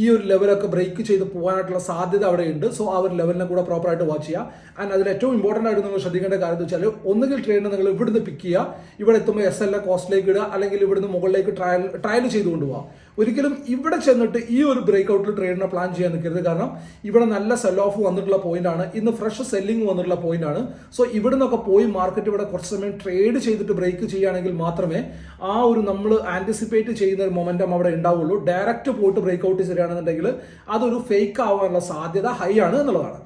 ഈ ഒരു ലെവലൊക്കെ ബ്രേക്ക് ചെയ്ത് പോകാനായിട്ടുള്ള സാധ്യത അവിടെ ഉണ്ട്. സോ ആ ഒരു ലെവലിനെ കൂടെ പ്രോപ്പറായിട്ട് വാച്ച് ചെയ്യുക. ആൻഡ് അതിൽ ഏറ്റവും ഇമ്പോർട്ടന്റ് ആയിട്ട് നിങ്ങൾ ശ്രദ്ധിക്കേണ്ട കാര്യം എന്ന് വെച്ചാൽ ഒന്നുകിൽ ട്രേഡിനെ നിങ്ങൾ ഇവിടുന്ന് പിക്ക് ചെയ്യുക. ഇവിടെ എത്തുമ്പോൾ എസ് എൽ എ കോസ്റ്റിലേക്ക് ഇടുക. അല്ലെങ്കിൽ ഇവിടുന്ന് മുകളിലേക്ക് ട്രയൽ ട്രയൽ ചെയ്തുകൊണ്ട് കൊണ്ടുപോകാം ഒരിക്കലും ഇവിടെ ചെന്നിട്ട് ഈ ഒരു ബ്രേക്ക് ഔട്ടിൽ ട്രേഡിനെ പ്ലാൻ ചെയ്യാൻ നിൽക്കരുത്. കാരണം ഇവിടെ നല്ല സെൽ ഓഫ് വന്നിട്ടുള്ള പോയിന്റ് ആണ്. ഇന്ന് ഫ്രഷ് സെല്ലിംഗ് വന്നിട്ടുള്ള പോയിന്റ് ആണ്. സോ ഇവിടെ നിന്നൊക്കെ പോയി മാർക്കറ്റ് ഇവിടെ കുറച്ച് സമയം ട്രേഡ് ചെയ്തിട്ട് ബ്രേക്ക് ചെയ്യുകയാണെങ്കിൽ മാത്രമേ ആ ഒരു നമ്മൾ ആന്റിസിപ്പേറ്റ് ചെയ്യുന്ന ഒരു മൊമെന്റം അവിടെ ഉണ്ടാവുള്ളൂ. ഡയറക്റ്റ് പോയിട്ട് ബ്രേക്ക് ഔട്ട് ചെയ്യുകയാണെന്നുണ്ടെങ്കിൽ അതൊരു ഫേക്ക് ആവാനുള്ള സാധ്യത ഹൈ ആണ് എന്നുള്ളതാണ്.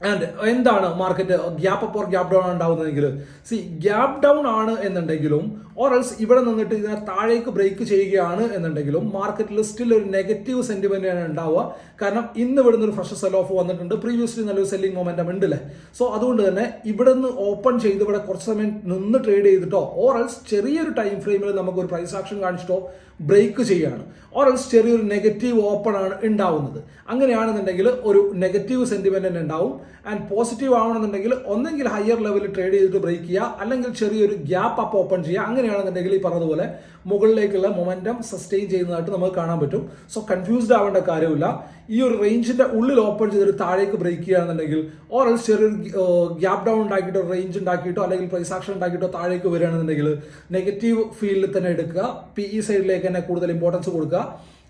ആൻഡ് എന്താണ് market gap up or gap down ഉണ്ടാവുന്നതെങ്കിൽ see gap down ആണ് എന്നുണ്ടെങ്കിലും ഓർ എൽസ് ഇവിടെ നിന്നിട്ട് ഇതിനെ താഴേക്ക് ബ്രേക്ക് ചെയ്യുകയാണ് എന്നുണ്ടെങ്കിലും മാർക്കറ്റിൽ സ്റ്റിൽ ഒരു നെഗറ്റീവ് സെന്റിമെന്റ് ആണ് ഉണ്ടാവുക. കാരണം ഇന്ന് ഇവിടുന്ന് ഒരു ഫ്രഷ് സെൽ ഓഫ് വന്നിട്ടുണ്ട്. പ്രീവിയസ്ലി നല്ലൊരു സെല്ലിംഗ് മൊമെന്റം ഉണ്ടല്ലേ? സോ അതുകൊണ്ട് തന്നെ ഇവിടെ നിന്ന് ഓപ്പൺ ചെയ്ത് ഇവിടെ കുറച്ച് സമയം നിന്ന് ട്രേഡ് ചെയ്തിട്ടോ ഓർ എൽസ് ചെറിയൊരു ടൈം ഫ്രെയിമിൽ നമുക്ക് ഒരു പ്രൈസ് ആക്ഷൻ കാണിച്ചിട്ടോ ബ്രേക്ക് ചെയ്യുകയാണ്. ഓറൽസ് ചെറിയൊരു നെഗറ്റീവ് ഓപ്പൺ ആണ് ഉണ്ടാവുന്നത്. അങ്ങനെയാണെന്നുണ്ടെങ്കിൽ ഒരു നെഗറ്റീവ് സെന്റിമെന്റ് തന്നെ ഉണ്ടാവും. ആൻഡ് പോസിറ്റീവ് ആവണമെന്നുണ്ടെങ്കിൽ ഒന്നെങ്കിൽ ഹയർ ലെവലിൽ ട്രേഡ് ചെയ്തിട്ട് ബ്രേക്ക് ചെയ്യുക. അല്ലെങ്കിൽ ചെറിയൊരു ഗ്യാപ്പ് അപ്പ് ഓപ്പൺ ചെയ്യുക. അങ്ങനെയാണെന്നുണ്ടെങ്കിൽ ഈ പറഞ്ഞതുപോലെ മുകളിലേക്കുള്ള മൊമെന്റം സസ്റ്റെയിൻ ചെയ്യുന്നതായിട്ട് നമുക്ക് കാണാൻ പറ്റും. സോ കൺഫ്യൂസ്ഡ് ആവേണ്ട കാര്യമില്ല. ഈ ഒരു റേഞ്ചിന്റെ ഉള്ളിൽ ഓപ്പൺ ചെയ്തിട്ട് താഴേക്ക് ബ്രേക്ക് ചെയ്യുകയാണെന്നുണ്ടെങ്കിൽ ഓറൽസ് ചെറിയൊരു ഗ്യാപ്പ് ഡൗൺ ഉണ്ടാക്കിയിട്ടോ റേഞ്ച് ഉണ്ടാക്കിയിട്ടോ അല്ലെങ്കിൽ പ്രൈസ് ആക്ഷൻ ഉണ്ടാക്കിയിട്ടോ താഴേക്ക് വരികയാണെന്നുണ്ടെങ്കിൽ നെഗറ്റീവ് ഫീൽഡിൽ തന്നെ എടുക്കുക. പി ഇ സൈഡിലേക്ക് തന്നെ കൂടുതൽ ഇമ്പോർട്ടൻസ് കൊടുക്കുക.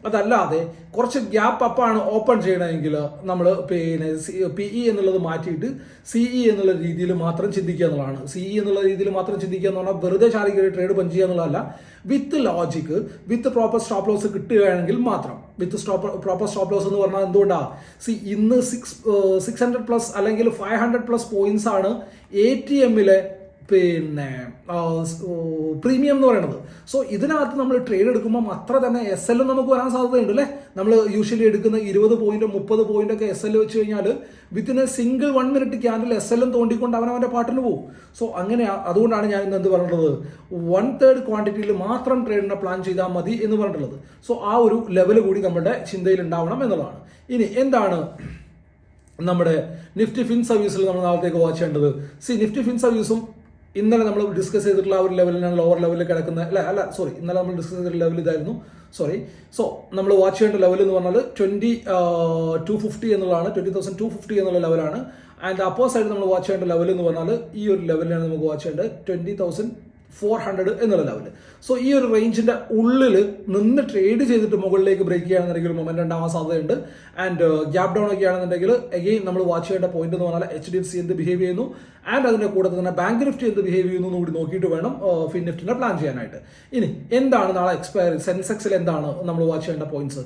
അതല്ലാതെ കുറച്ച് ഗ്യാപ്പ് അപ്പാണ് ഓപ്പൺ ചെയ്യണമെങ്കിൽ നമ്മൾ പിന്നെ പി ഇ എന്നുള്ളത് മാറ്റിയിട്ട് സി ഇ എന്നുള്ള രീതിയിൽ മാത്രം ചിന്തിക്കുക എന്നുള്ളതാണ്. സി ഇ എന്നുള്ള രീതിയിൽ മാത്രം ചിന്തിക്കുക എന്ന് പറഞ്ഞാൽ വെറുതെ ശാരീരിക ട്രേഡ് പഞ്ച് ചെയ്യുക എന്നുള്ളതല്ല. With logic with proper stop loss കിട്ടുകയാണെങ്കിൽ മാത്രം. With stop proper stop loss എന്ന് പറഞ്ഞാൽ എന്തുകൊണ്ടാണ് സി ഇന്ന് സിക്സ് സിക്സ് ഹൺഡ്രഡ് പ്ലസ് അല്ലെങ്കിൽ ഫൈവ് ഹൺഡ്രഡ് പ്ലസ് പോയിന്റ്സ് ആണ് എ ടി എമ്മിലെ പിന്നെ പ്രീമിയം എന്ന് പറയുന്നത്. സോ ഇതിനകത്ത് നമ്മൾ ട്രേഡ് എടുക്കുമ്പോൾ അത്ര തന്നെ എസ് എല്ലും നമുക്ക് വരാൻ സാധ്യതയുണ്ട് അല്ലേ? നമ്മൾ യൂഷ്വലി എടുക്കുന്ന ഇരുപത് പോയിന്റ് മുപ്പത് പോയിന്റ് ഒക്കെ എസ് എൽ വെച്ച് കഴിഞ്ഞാൽ within a single one minute candle S എല്ലും തോണ്ടിക്കൊണ്ട് അവൻ അവന്റെ പാട്ടിന് പോകും. സോ അങ്ങനെ അതുകൊണ്ടാണ് ഞാൻ ഇന്ന് എന്ത് പറഞ്ഞിട്ടുള്ളത്? വൺ തേർഡ് ക്വാണ്ടിറ്റിയിൽ മാത്രം ട്രേഡിനെ പ്ലാൻ ചെയ്താൽ മതി എന്ന് പറഞ്ഞിട്ടുള്ളത്. സോ ആ ഒരു ലെവൽ കൂടി നമ്മുടെ ചിന്തയിൽ ഉണ്ടാവണം എന്നുള്ളതാണ്. ഇനി എന്താണ് നമ്മുടെ നിഫ്റ്റി ഫിൻ സർവീസിൽ നമ്മൾ നാളത്തേക്ക് വാച്ച് ചെയ്യേണ്ടത്? സി നിഫ്റ്റി ഫിൻ സർവീസും ഇന്നലെ നമ്മൾ ഡിസ്കസ് ചെയ്തിട്ടുള്ള ആ ഒരു ലെവലിനാണ് ലോവർ ലെവലിൽ കിടക്കുന്ന അല്ല അല്ല സോറി ഇന്നലെ നമ്മൾ ഡിസ്കസ് ചെയ്ത ലെവൽ ഇതായിരുന്നു. സോറി സോ നമ്മൾ വാച്ച് ചെയ്യേണ്ട ലെവൽ എന്ന് പറഞ്ഞാൽ ട്വന്റി ടു ഫിഫ്റ്റി എന്നുള്ളതാണ്. ട്വന്റി തൗസൻഡ് ടു ഫിഫ്റ്റി എന്നുള്ള ലെവലാണ് ആൻഡ് അപ്പോ സൈഡ് നമ്മൾ വാച്ച് ചെയ്യേണ്ട ലെവൽ എന്ന് പറഞ്ഞാൽ ഈ ഒരു ലെവലിലാണ് നമുക്ക് വാച്ച് ചെയ്യേണ്ടത്. ട്വന്റി തൗസൻഡ് ഫോർ ഹൺഡ്രഡ് എന്നുള്ള ലെവൽ സോ ഈ ഒരു റേഞ്ചിന്റെ ഉള്ളിൽ നിന്ന് ട്രേഡ് ചെയ്തിട്ട് മുകളിലേക്ക് ബ്രേക്ക് ചെയ്യുകയാണെന്നുണ്ടെങ്കിൽ ഒരു മൊമെന്റ് ഉണ്ടാവാൻ സാധ്യതയുണ്ട്. ആൻഡ് ഗ്യാപ് ഡൗൺ ഒക്കെ ആണെന്നുണ്ടെങ്കിൽ എഗെയിൻ നമ്മൾ വാച്ച് ചെയ്യേണ്ട പോയിന്റ് എന്ന് പറഞ്ഞാൽ എച്ച് ഡി എഫ് സി എന്ത് ബിഹേവ് ചെയ്യുന്നു? ആൻഡ് അതിന്റെ കൂടെ തന്നെ ബാങ്ക് നിഫ്റ്റി എന്ത് ബിഹേവ് ചെയ്യുന്നു കൂടി നോക്കിയിട്ട് വേണം ഫിൻ നിഫ്റ്റിനെ പ്ലാൻ ചെയ്യാനായിട്ട്. ഇനി എന്താണ് നാളെ എക്സ്പയറി സെൻസെക്സിൽ എന്താണ് നമ്മൾ വാച്ച് ചെയ്യേണ്ട പോയിന്റ്സ്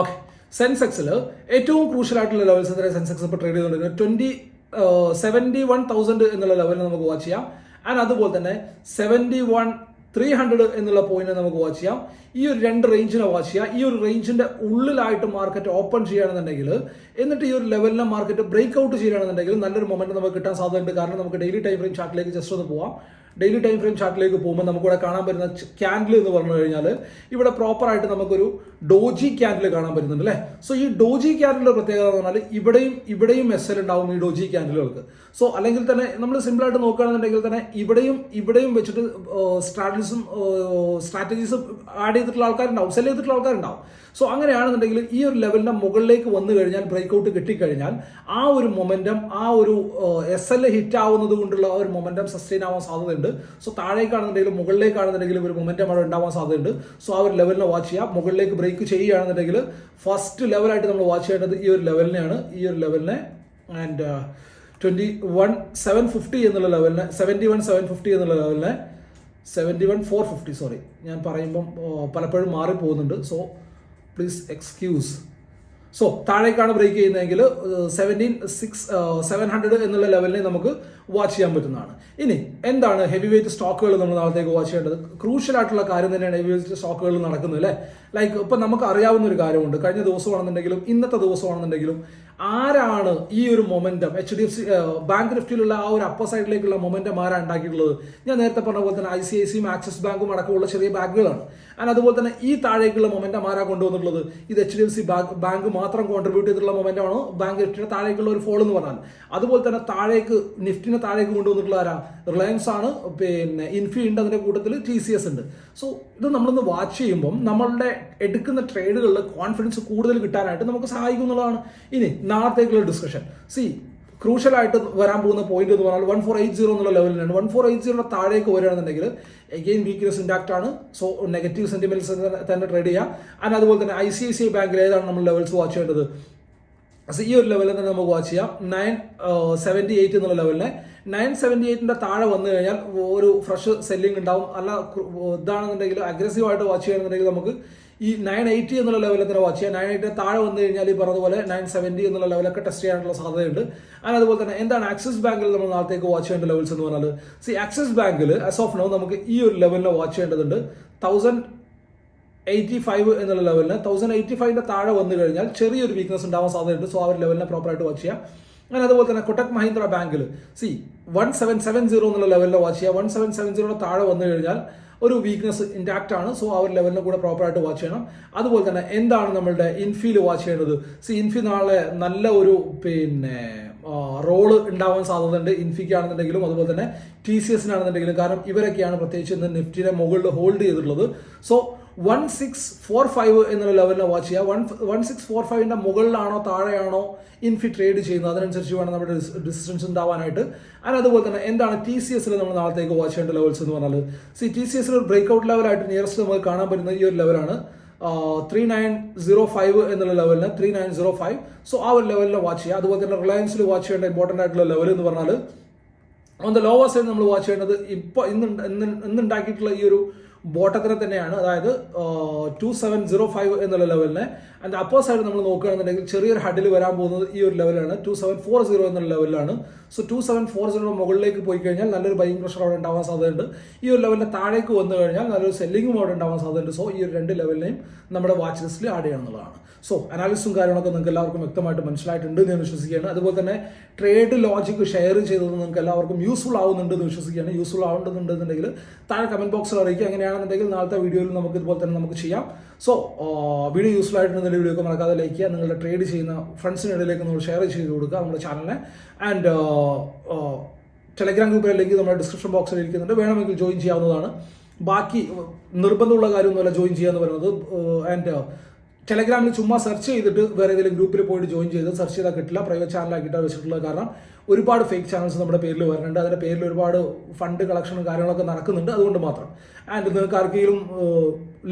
ഓക്കെ സെൻസെക്സിൽ ഏറ്റവും ക്രൂഷ്യൽ ആയിട്ടുള്ള ലെവൽസ് സെൻസെക്സ് ഇപ്പോൾ ട്രേഡ് ചെയ്തുകൊണ്ടിരിക്കുന്നത്? ട്വന്റി സെവന്റി വൺ തൗസൻഡ് എന്നുള്ള ലെവലിൽ നമുക്ക് വാച്ച് ചെയ്യാം. ആൻഡ് അതുപോലെ തന്നെ സെവന്റി വൺ ത്രീ ഹൺഡ്രഡ് എന്നുള്ള പോയിന്റ് നമുക്ക് വാച്ച് ചെയ്യാം. ഈ ഒരു രണ്ട് റേഞ്ചിനെ വാച്ച് ചെയ്യാം ഈ ഒരു റേഞ്ചിന്റെ ഉള്ളിലായിട്ട് മാർക്കറ്റ് ഓപ്പൺ ചെയ്യുകയാണെന്നുണ്ടെങ്കിൽ എന്നിട്ട് ഈ ഒരു ലെവലിനെ മാർക്കറ്റ് ബ്രേക്ക് ഔട്ട് ചെയ്യുകയാണെന്നുണ്ടെങ്കിൽ നല്ലൊരു മൊമെന്റ് നമുക്ക് കിട്ടാൻ സാധ്യതയുണ്ട്. കാരണം നമുക്ക് ഡെയിലി ടൈം ഫ്രെയിം ചാർട്ടിലേക്ക് ജസ്റ്റ് ഒന്ന് പോവാം. ഡെയിലി ടൈം ഫ്രെയിം ചാർട്ടിലേക്ക് പോകുമ്പോൾ നമുക്കിവിടെ കാണാൻ പറ്റുന്ന ക്യാൻഡിൽ എന്ന് പറഞ്ഞു കഴിഞ്ഞാൽ ഇവിടെ പ്രോപ്പറായിട്ട് നമുക്കൊരു ഡോജി ക്യാൻഡിൽ കാണാൻ പറ്റുന്നുണ്ട് അല്ലേ? സോ ഈ ഡോജി ക്യാൻഡിലെ പ്രത്യേകത എന്ന് പറഞ്ഞാൽ ഇവിടെയും ഇവിടെയും എസ് എൽ ഉണ്ടാവും ഈ ഡോജി ക്യാൻഡിലുകൾക്ക് സോ അല്ലെങ്കിൽ തന്നെ നമ്മൾ സിമ്പിളായിട്ട് നോക്കുകയാണെന്നുണ്ടെങ്കിൽ തന്നെ ഇവിടെയും ഇവിടെയും വെച്ചിട്ട് സ്ട്രാറ്റജീസും സ്ട്രാറ്റജീസും ആഡ് ചെയ്തിട്ടുള്ള ആൾക്കാരുണ്ടാവും. സെൽ ചെയ്തിട്ടുള്ള ആൾക്കാരുണ്ടാവും. സോ അങ്ങനെയാണെന്നുണ്ടെങ്കിൽ ഈ ഒരു ലെവലിന്റെ മുകളിലേക്ക് വന്നു കഴിഞ്ഞാൽ ബ്രേക്ക് ഔട്ട് കിട്ടിക്കഴിഞ്ഞാൽ ആ ഒരു മൊമെന്റം ആ ഒരു എസ് എൽ ഹിറ്റ് ആവുന്നത് കൊണ്ടുള്ള ഒരു മൊമെന്റം സസ്റ്റെയിൻ ആവാൻ സാധ്യതയുണ്ട്. സോ താഴേക്കാണെന്നുണ്ടെങ്കിലും മുകളിലേക്കാണെന്നുണ്ടെങ്കിലും ഒരു മൊമെന്റം അവിടെ ഉണ്ടാവാൻ സാധ്യതയുണ്ട്. സോ ആ ഒരു ലെവലിനെ വാച്ച് ചെയ്യാം മുകളിലേക്ക് ബ്രേക്ക് ചെയ്യുകയാണെന്നുണ്ടെങ്കിൽ ഫസ്റ്റ് ലെവലായിട്ട് നമ്മൾ വാച്ച് ചെയ്യേണ്ടത് ഈ ഒരു ലെവലിനെയാണ് ഈ ഒരു ലെവലിനെ and twenty one seven fifty എന്നുള്ള ലെവലിന് സെവന്റി വൺ സെവൻ ഫിഫ്റ്റി എന്നുള്ള ലെവലിന് seventy one four fifty sorry ഞാൻ പറയുമ്പം പലപ്പോഴും മാറി പോകുന്നുണ്ട് സോ പ്ലീസ് എക്സ്ക്യൂസ് സോ താഴേക്കാണ് ബ്രേക്ക് ചെയ്യുന്നതെങ്കിൽ സെവന്റീൻ സിക്സ് സെവൻ ഹൺഡ്രഡ് എന്നുള്ള ലെവലിനെ നമുക്ക് വാച്ച് ചെയ്യാൻ പറ്റുന്നതാണ്. ഇനി എന്താണ് ഹെവി വെയിറ്റ് സ്റ്റോക്കുകൾ നമ്മൾ നാളത്തേക്ക് വാച്ച് ചെയ്യേണ്ടത്? ക്രൂഷ്യൽ ആയിട്ടുള്ള കാര്യം തന്നെയാണ് ഹെവി വെയിറ്റ് സ്റ്റോക്കുകൾ നടക്കുന്നത് അല്ലേ? ലൈക്ക് ഇപ്പം നമുക്ക് അറിയാവുന്ന ഒരു കാര്യമുണ്ട്. കഴിഞ്ഞ ദിവസമാണെന്നുണ്ടെങ്കിലും ഇന്നത്തെ ദിവസമാണെന്നുണ്ടെങ്കിലും ആരാണ് ഈ ഒരു momentum? H D F C bank നിഫ്റ്റിയിലുള്ള ആ ഒരു അപ്പർ സൈഡിലേക്കുള്ള മൊമെന്റം ആരാണ് ഉണ്ടാക്കിയിട്ടുള്ളത്? ഞാൻ നേരത്തെ പറഞ്ഞ പോലെ തന്നെ ഐ സി ഐ സിയും ആക്സിസ് ബാങ്കും അടക്കമുള്ള ചെറിയ ബാങ്കുകളാണ്. ആൻഡ് അതുപോലെ തന്നെ ഈ താഴേക്കുള്ള മൊമെന്റം ആരാ കൊണ്ടുവന്നിട്ടുള്ളത്? ഇത് H D F C bank മാത്രം കോൺട്രിബ്യൂട്ട് ചെയ്തിട്ടുള്ള മൊമെന്റ് ആണോ? ബാങ്ക് നിഫ്റ്റിയുടെ താഴേക്കുള്ള ഒരു ഫോൾ എന്ന് പറഞ്ഞാൽ. അതുപോലെ തന്നെ താഴേക്ക് നിഫ്റ്റിനെ താഴേക്ക് കൊണ്ടുവന്നിട്ടുള്ള ആരാ? റിലയൻസ് ആണ്. പിന്നെ ഇൻഫി ഉണ്ട് അതിന്റെ കൂട്ടത്തിൽ ടി സി എസ് ഉണ്ട്. സോ ഇത് നമ്മളൊന്ന് വാച്ച് ചെയ്യുമ്പോൾ നമ്മളുടെ എടുക്കുന്ന ട്രേഡുകളിൽ കോൺഫിഡൻസ് കൂടുതൽ കിട്ടാനായിട്ട് നമുക്ക് സഹായിക്കും എന്നുള്ളതാണ്. ഇനി നാളത്തേക്കുള്ള ഡിസ്കഷൻ സി ക്രൂഷ്യൽ ആയിട്ട് വരാൻ പോകുന്ന പോയിന്റ് എന്ന് പറഞ്ഞാൽ വൺ ഫോർ എയ്റ്റ് സീറോ എന്നുള്ള ലെവലിലാണ് വൺ ഫോർ എയ്റ്റ് സീറോ താഴേക്ക് വരികയാണെന്നുണ്ടെങ്കിൽ എഗെയിൻ വീക്ക്നെസ് ഇൻഡാക്ട് ആണ്. സോ നെഗറ്റീവ് സെന്റിമെന്റ്സ് തന്നെ ട്രേഡ് ചെയ്യാം. ആൻഡ് അതുപോലെ തന്നെ ഐ സി ഐ സി ബാങ്കിൽ ഏതാണ് നമ്മൾ ലെവൽസ് വാച്ച് ചെയ്യേണ്ടത്? സോ ഈ ഒരു ലെവലിൽ തന്നെ നമുക്ക് വാച്ച് ചെയ്യാം. നയൻ സെവന്റി എയ്റ്റ് എന്നുള്ള ലെവലിനെ നയൻ സെവന്റി എയ്റ്റിന്റെ താഴെ വന്നു കഴിഞ്ഞാൽ ഒരു ഫ്രഷ് സെല്ലിംഗ് ഉണ്ടാവും. അല്ല ഇതാണെന്നുണ്ടെങ്കിൽ അഗ്രസീവായിട്ട് വാച്ച് ചെയ്യണമെന്നുണ്ടെങ്കിൽ നമുക്ക് ഈ നയൻ എയ്റ്റി എന്നുള്ള ലെവലിൽ തന്നെ വാച്ച് ചെയ്യാം നയൻ എയ്റ്റി താഴെ വന്നു കഴിഞ്ഞാൽ ഈ പറഞ്ഞതുപോലെ നയൻ സെവന്റി എന്നുള്ള ലെവലൊക്കെ ടെസ്റ്റ് ചെയ്യാനുള്ള സാധ്യതയുണ്ട്. ആൻഡ് അതുപോലെ തന്നെ എന്താണ് ആക്സിസ് ബാങ്കിൽ നമ്മൾ നാളത്തേക്ക് വാച്ച് ചെയ്യേണ്ട ലെവൽസ് എന്ന് പറഞ്ഞാൽ സി ആക്സിസ് ബാങ്കിൽ ആസ് ഓഫ് നോ നമുക്ക് ഈ ഒരു ലെവലിനെ വാച്ച് ചെയ്യേണ്ടതുണ്ട്. തൗസൻഡ് എയ്റ്റി ഫൈവ് എന്നുള്ള ലെവലിന് തൗസൻഡ് എയ്റ്റി ഫൈവിന്റെ താഴെ വന്നു കഴിഞ്ഞാൽ ചെറിയൊരു വീക്ക്നസ് ഉണ്ടാവാൻ സാധ്യതയുണ്ട്. സോ ആ ഒരു ലെവലിനെ പ്രോപ്പറായിട്ട് വാച്ച് ചെയ്യാം അങ്ങനെ അതുപോലെ തന്നെ കൊട്ടക് മഹീന്ദ്ര ബാങ്കിൽ see one seven seven zero എന്നുള്ള ലെവലിൽ വാച്ച് ചെയ്യുക. വൺ സെവൻ സെവൻ സീറോ താഴെ വന്നു കഴിഞ്ഞാൽ ഒരു വീക്ക്നെസ് ഇൻഡാക്റ്റ് ആണ്. സോ ആ ഒരു ലെവലിനെ കൂടെ പ്രോപ്പറായിട്ട് വാച്ച് ചെയ്യണം. അതുപോലെ തന്നെ എന്താണ് നമ്മളുടെ ഇൻഫീൽ വാച്ച് ചെയ്യേണ്ടത്? സി ഇൻഫി നാളെ നല്ല ഒരു പിന്നെ റോൾ ഉണ്ടാവാൻ സാധ്യതയുണ്ട് ഇൻഫിക്കാണെന്നുണ്ടെങ്കിലും അതുപോലെ തന്നെ ടി സി എസിനാണെന്നുണ്ടെങ്കിലും കാരണം ഇവരൊക്കെയാണ് പ്രത്യേകിച്ച് ഇന്ന് നിഫ്റ്റിനെ മുകളിൽ ഹോൾഡ് ചെയ്തിട്ടുള്ളത്. So one six four five എന്നുള്ള ലെവലിനെ വാച്ച് ചെയ്യുക. വൺ വൺ സിക്സ് ഫോർ ഫൈവിന്റെ മുകളിലാണോ താഴെയാണോ ഇൻഫി ട്രേഡ് ചെയ്യുന്നത്? അതിനനുസരിച്ച് വേണം നമ്മുടെ ഡിസിഷൻസ് ഉണ്ടാവാനായിട്ട്. അതിന് അതുപോലെ തന്നെ എന്താണ് ടി സി എസിൽ നമ്മൾ നാളത്തേക്ക് വാച്ച് ചെയ്യേണ്ട ലെവൽസ് എന്ന് പറഞ്ഞാൽ സി ടി സി എസിൽ ബ്രേക്ക് ഔട്ട് ലെവലായിട്ട് നിയറസ്റ്റ് നമുക്ക് കാണാൻ പറ്റുന്ന ഈ ഒരു ലെവലാണ് ത്രീ നയൻ സീറോ ഫൈവ് എന്നുള്ള ലെവലിന് three nine zero five so ആ ഒരു ലെവലിൽ വാച്ച് ചെയ്യുക. അതുപോലെ തന്നെ റിലയൻസിൽ വാച്ച് ചെയ്യേണ്ട ഇമ്പോർട്ടന്റ് ആയിട്ടുള്ള ലെവൽ എന്ന് പറഞ്ഞാൽ ഓൺ ദ ലോവർ സൈഡ് നമ്മൾ വാച്ച് ചെയ്യേണ്ടത് ഇപ്പോൾ ഇന്ന് ഇന്ന് ഇന്നുണ്ടാക്കിയിട്ടുള്ള ഈ ഒരു ബോട്ടത്തിനെ തന്നെയാണ്. അതായത് ടു സെവൻ സീറോ ഫൈവ് എന്നുള്ള ലെവലിനെ ആൻഡ് അപ്പർ സൈഡ് നമ്മൾ നോക്കുകയാണെന്നുണ്ടെങ്കിൽ ചെറിയൊരു ഹഡിൽ വരാൻ പോകുന്നത് ഈ ഒരു ലെവലാണ് ടു സെവൻ ഫോർ സീറോ എന്നുള്ള ലെവലിലാണ് so two seven four zero മുകളിലേക്ക് പോയി കഴിഞ്ഞാൽ നല്ലൊരു ബൈങ് പ്രഷർ അവിടെ ഉണ്ടാവാൻ സാധ്യതയുണ്ട്. ഈ ഒരു ലെവലിന് താഴേക്ക് വന്നു കഴിഞ്ഞാൽ നല്ലൊരു സെല്ലിങ്ങും അവിടെ ഉണ്ടാവാൻ സാധ്യതയുണ്ട്. സോ ഈ ഒരു രണ്ട് ലെവലിനെയും നമ്മുടെ വാച്ച് ലിസ്റ്റിൽ ആഡ് ചെയ്യണം എന്നുള്ളതാണ്. സോ അനാലിസും കാര്യങ്ങളൊക്കെ നിങ്ങൾക്ക് എല്ലാവർക്കും വ്യക്തമായിട്ട് മനസ്സിലായിട്ടുണ്ട് എന്ന് ഞാൻ വിശ്വസിക്കുകയാണ്. അതുപോലെ തന്നെ ട്രേഡ് ലോജിക്ക് ഷെയർ ചെയ്തത് നിങ്ങൾക്ക് എല്ലാവർക്കും യൂസ്ഫുൾ ആവുന്നുണ്ട് എന്ന് വിശ്വസിക്കുകയാണ്. യൂസ്ഫുൾ ആവുന്നുണ്ടെന്നുണ്ടെങ്കിൽ താഴെ കമന്റ് ബോക്സിൽ അറിയിക്കുക. അങ്ങനെയാണെന്നുണ്ടെങ്കിൽ നാളത്തെ വീഡിയോയിൽ നമുക്ക് ഇതുപോലെ തന്നെ നമുക്ക് ചെയ്യാം. സോ വീഡിയോ യൂസ്ഫുൾ ആയിട്ടുണ്ടെങ്കിൽ വീഡിയോ ഒക്കെ മറക്കാതെ ലൈക്ക് ചെയ്യുക നിങ്ങളുടെ ട്രേഡ് ചെയ്യുന്ന ഫ്രണ്ട്സിനിടയിലേക്ക് നമ്മൾ ഷെയർ ചെയ്ത് കൊടുക്കുക നമ്മുടെ ചാനലിനെ ആൻഡ് ടെലഗ്രാം ഗ്രൂപ്പിലെ ലിങ്ക് നമ്മുടെ ഡിസ്ക്രിപ്ഷൻ ബോക്സിൽ ഇരിക്കുന്നുണ്ട്. വേണമെങ്കിൽ ജോയിൻ ചെയ്യാവുന്നതാണ്. ബാക്കി നിർബന്ധമുള്ള കാര്യമൊന്നുമല്ല ജോയിൻ ചെയ്യാന്ന് പറയുന്നത്. ആൻഡ് ടെലഗ്രാമിൽ ചുമ്മാ സെർച്ച് ചെയ്തിട്ട് വേറെ ഏതെങ്കിലും ഗ്രൂപ്പിൽ പോയിട്ട് ജോയിൻ ചെയ്ത് സെർച്ച് ചെയ്താൽ കിട്ടില്ല. പ്രൈവറ്റ് ചാനലാക്കിയിട്ടാണ് വെച്ചിട്ടുള്ളത് കാരണം ഒരുപാട് ഫേക്ക് ചാനൽസ് നമ്മുടെ പേരിൽ വരുന്നുണ്ട്. അതിന്റെ പേരിൽ ഒരുപാട് ഫണ്ട് കളക്ഷനും കാര്യങ്ങളൊക്കെ നടക്കുന്നുണ്ട്. അതുകൊണ്ട് മാത്രം. ആൻഡ് നിങ്ങൾക്ക് ആർക്കെങ്കിലും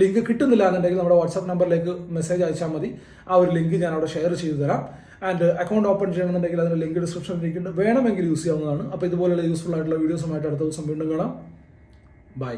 ലിങ്ക് കിട്ടുന്നില്ല എന്നുണ്ടെങ്കിൽ നമ്മുടെ വാട്സാപ്പ് നമ്പറിലേക്ക് മെസ്സേജ് അയച്ചാൽ മതി. ആ ഒരു ലിങ്ക് ഞാൻ അവിടെ ഷെയർ ചെയ്തു തരാം. ആൻഡ് അക്കൗണ്ട് ഓപ്പൺ ചെയ്യണമെന്നുണ്ടെങ്കിൽ അതിന്റെ ലിങ്ക് ഡിസ്ക്രിപ്ഷനിൽ ഇരിക്കുന്നുണ്ട്. വേണമെങ്കിൽ യൂസ് ചെയ്യാവുന്നതാണ്. അപ്പോൾ ഇതുപോലെയുള്ള യൂസ്ഫുൾ ആയിട്ടുള്ള വീഡിയോസുമായിട്ട് അടുത്ത ദിവസം വീണ്ടും കാണാം. ബൈ